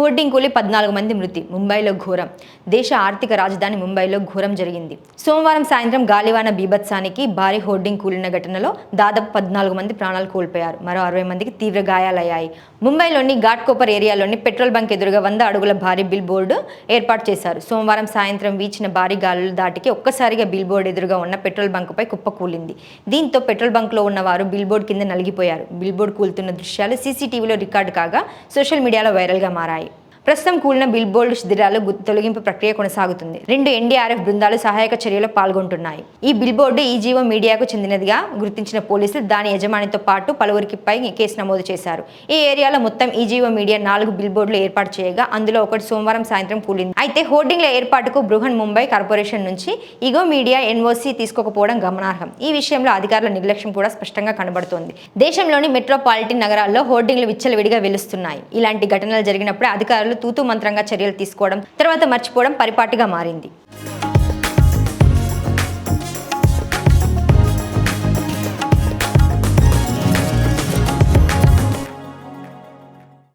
Hoarding కూలి పద్నాలుగు మంది మృతి. ముంబైలో ఘోరం. దేశ ఆర్థిక రాజధాని ముంబైలో ఘోరం జరిగింది. సోమవారం సాయంత్రం గాలివాన బీభత్సానికి భారీ హోర్డింగ్ కూలిన ఘటనలో దాదాపు పద్నాలుగు మంది ప్రాణాలు కోల్పోయారు. మరో అరవై మందికి తీవ్ర గాయాలయ్యాయి. ముంబైలోని ఘాట్కోపర్ ఏరియాలోని పెట్రోల్ బంక్ ఎదురుగా వంద అడుగుల భారీ బిల్ బోర్డు ఏర్పాటు చేశారు. సోమవారం సాయంత్రం వీచిన భారీ గాలుల దాటికి ఒక్కసారిగా బిల్ బోర్డు ఎదురుగా ఉన్న పెట్రోల్ బంకుపై కుప్పకూలింది దీంతో పెట్రోల్ బంక్లో ఉన్న వారు బిల్ బోర్డు కింద నలిగిపోయారు. బిల్ బోర్డు కూలుతున్న దృశ్యాలు సీసీటీవీలో రికార్డు కాగా సోషల్ మీడియాలో వైరల్గా మారాయి. ప్రస్తుతం కూలిన బిల్ బోర్డు శిథిరాలు తొలగింపు ప్రక్రియ కొనసాగుతుంది. రెండు ఎన్డీఆర్ఎఫ్ బృందాలు సహాయక చర్యలో పాల్గొంటున్నాయి. ఈ బిల్ బోర్డు ఈ జీవో మీడియాకు చెందినదిగా గుర్తించిన పోలీసులు దాని యజమానితో పాటు పలువురికి పై కేసు నమోదు చేశారు. ఈ ఏరియాలో మొత్తం ఈ జీవో మీడియా నాలుగు బిల్ బోర్డులు ఏర్పాటు చేయగా అందులో ఒకటి సోమవారం సాయంత్రం కూలింది. అయితే హోర్డింగ్ల ఏర్పాటుకు బృహన్ ముంబై కార్పొరేషన్ నుంచి ఇగో మీడియా ఎన్ఓసి తీసుకోకపోవడం గమనార్హం. ఈ విషయంలో అధికారుల నిర్లక్ష్యం కూడా స్పష్టంగా కనబడుతోంది. దేశంలోని మెట్రోపాలిటన్ నగరాల్లో హోర్డింగ్లు విచ్చలవిడిగా వెలుస్తున్నాయి. ఇలాంటి ఘటనలు జరిగినప్పుడు అధికారులు అధికారులు తూతు మంత్రంగా చర్యలు తీసుకోవడం తర్వాత మర్చిపోవడం పరిపాటిగా మారింది.